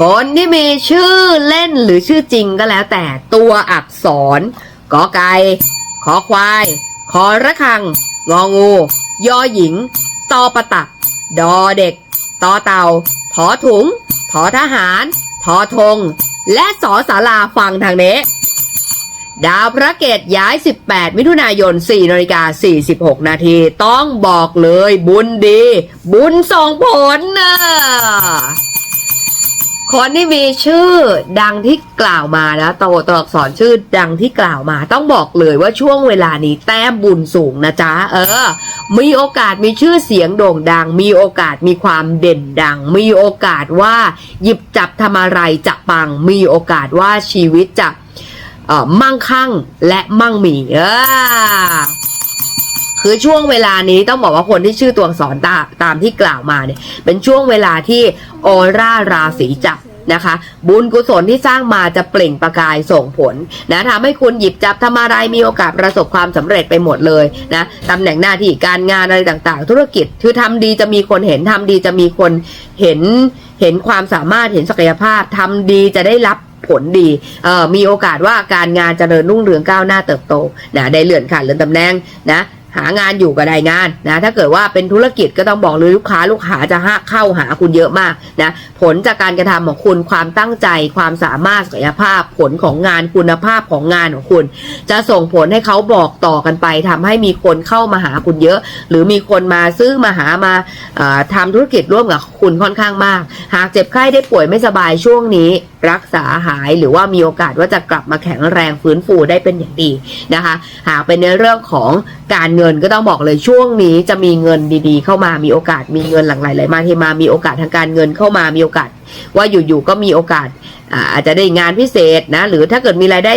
คนที่มีชื่อเล่นหรือชื่อจริงก็แล้วแต่ตัวอักษรกอไก่ขอควาย ขอระฆัง งองู ยอหญิง ตอประตัก ดอเด็ก ตอเต่าถอถุงถอทหารทอธง และสอสาราฟังทางนี้ดาวพระเกตย้าย 18 มิถุนายน 4นาฬิกา46 นาที ต้องบอกเลยบุญดี บุญส่งผลนะ คนที่มีชื่อดังที่กล่าวมานะตัวตัวอักษรชื่อดังที่กล่าวมา ต้องบอกเลยว่าช่วงเวลานี้แต้มบุญสูงนะจ๊ะ เออ มีโอกาสมีชื่อเสียงโด่งดัง มีโอกาสมีความเด่นดัง มีโอกาสว่าหยิบจับทำอะไรจะปัง มีโอกาสว่าชีวิตจะเออมั่งคั่งและมั่งมี เออ คือช่วงเวลานี้ต้องบอกว่าคนที่ชื่อตัวอักษรตาตามที่กล่าวมาเนี่ยเป็นช่วงเวลาที่ออร่าราศีจับนะคะ บุญกุศลที่สร้างมาจะเปล่งประกายส่งผลนะทำให้คุณหยิบจับทำอะไรมีโอกาสประสบความสำเร็จไปหมดเลยนะตำแหน่งหน้าที่การงานอะไรต่างๆ ธุรกิจคือทำดีจะมีคนเห็นทำดีจะมีคนเห็นเห็นความสามารถเห็นศักยภาพทำดีจะได้รับผลดี เอ่อ มีโอกาสว่าการงานเจริญรุ่งเรืองก้าวหน้าเติบโต นะ ได้เลื่อนขั้นเลื่อนตำแหน่ง นะ หางานอยู่ก็ได้งานนะถ้าเกิดว่าเป็นธุรกิจก็ต้องบอกเลยลูกค้าลูกค้าจะหเข้าหาคุณเยอะมากนะผลจากการกระทำของคุณความตั้งใจความสามารถศักยภาพผลของงานคุณภาพของงานของคุณ จะส่งผลให้เขาบอกต่อกันไปทำให้มีคนเข้ามาหาคุณเยอะ หรือมีคนมาซื้อมาหามาเอ่อทำธุรกิจร่วมกับคุณค่อนข้างมาก หากเจ็บไข้ได้ป่วยไม่สบายช่วงนี้รักษาหายหรือว่ามีโอกาสว่าจะกลับมาแข็งแรงฟื้นฟูได้เป็นอย่างดีนะคะ หากเป็นในเรื่องของการเงินก็ต้องบอกเลยช่วงนี้จะมีเงินดีๆ เข้ามามีโอกาสมีเงินหลั่งไหลไหลมาเทมามีโอกาสทางการเงินเข้ามามีโอกาส ว่าอยู่ๆก็มีโอกาสอาจจะได้งานพิเศษนะหรือถ้าเกิดมีรายได้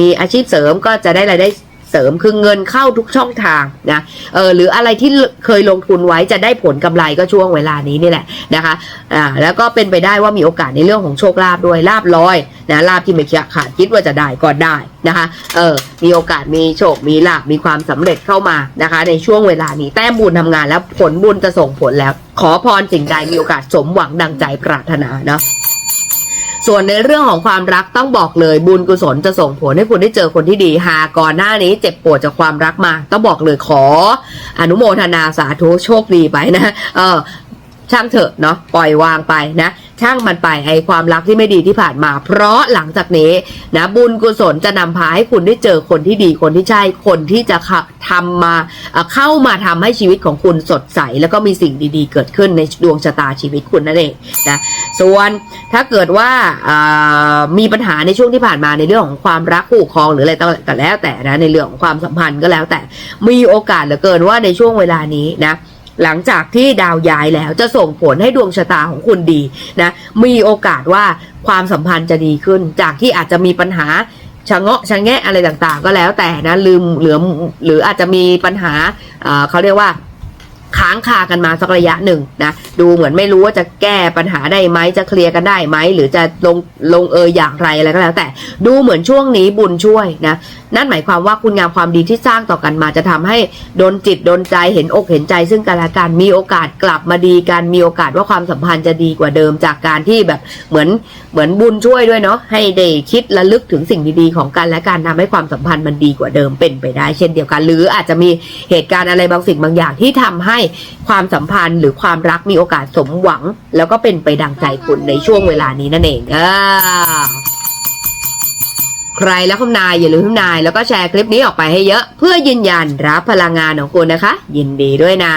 มีอาชีพเสริมก็จะได้รายได้ เสริมคือเงินเข้าทุกช่องทางนะเออหรืออะไรที่เคยลงทุนไว้จะได้ผลกำไรก็ช่วงเวลานี้นี่แหละนะคะอ่าแล้วก็เป็นไปได้ว่ามีโอกาสในเรื่องของโชคลาภด้วยลาบลอยนะลาบที่ไม่คิดขาดคิดว่าจะได้ก็ได้นะคะเออมีโอกาสมีโชคมีลาบมีความสำเร็จเข้ามานะคะ ในช่วงเวลานี้แต้มบุญทำงานแล้วผลบุญจะส่งผลแล้ว ขอพรสิ่งใดมีโอกาสสมหวังดังใจปรารถนาเนาะ ส่วนในเรื่องของความรักต้องบอกเลยบุญกุศลจะส่งผลให้คุณได้เจอคนที่ดีหาก่อนหน้านี้เจ็บปวดจากความรักมา ต้องบอกเลยขอ อนุโมทนาสาธุโชคดีไปนะเออช่างเถอะเนาะปล่อยวางไปนะช่างมันไปไอความรักที่ไม่ดีที่ผ่านมา เพราะหลังจากนี้นะบุญกุศลจะนำพาให้คุณได้เจอคนที่ดีคนที่ใช่คนที่จะเข้าทำมา เข้ามาทำให้ชีวิตของคุณสดใส แล้วก็มีสิ่งดีๆ เกิดขึ้นในดวงชะตาชีวิตคุณนั่นเองนะส่วนถ้าเกิดว่าอ่ามีปัญหาในช่วงที่ผ่านมาในเรื่องของความรักคู่ครองหรืออะไรก็แล้วแต่นะในเรื่องของความสัมพันธ์ก็แล้ว แต่มีโอกาสเหลือเกินว่าในช่วงเวลานี้นะหลังจากที่ดาวย้ายแล้วจะส่งผลให้ดวงชะตาของคุณดีนะมีโอกาสว่าความสัมพันธ์จะดีขึ้น จากที่อาจจะมีปัญหา ชะเงาะชะแงะอะไรต่างๆ ก็แล้วแต่นะลืมเหลือหรืออาจจะมีปัญหาเอ่อเขาเรียกว่า ค้างคากันมาสักระยะหนึ่งนะดูเหมือนไม่รู้ว่าจะแก้ปัญหาได้ไหมจะเคลียร์กันได้ไหมหรือจะลงลงเอยอย่างไรอะไรก็แล้ว แต่ดูเหมือนช่วงนี้บุญช่วยนะนั่นหมายความว่าคุณงามความดีที่สร้างต่อกันมาจะทำให้โดนจิตโดนใจเห็นอกเห็นใจ ซึ่งกันและกันมีโอกาสกลับมาดีกันมีโอกาสว่าความสัมพันธ์จะดีกว่าเดิมจากการที่แบบเหมือนเหมือนบุญช่วยด้วยเนาะให้ได้คิดและลึกถึงสิ่งดีๆของกันและกันทำให้ความสัมพันธ์มันดีกว่าเดิมเป็นไปได้ เช่นเดียวกัน หรืออาจจะมีเหตุการณ์อะไรบางสิ่งบางอย่างที่ทำให้ความสัมพันธ์หรือความรักมีโอกาสสมหวัง แล้วก็เป็นไปดังใจคุณในช่วงเวลานี้นั่นเองอ่าใครแล้วคุณนายอย่าลืมคุณนายแล้วก็แชร์คลิปนี้ออกไปให้เยอะ เพื่อยืนยันรับพลังงานของคุณนะคะ ยินดีด้วยนะ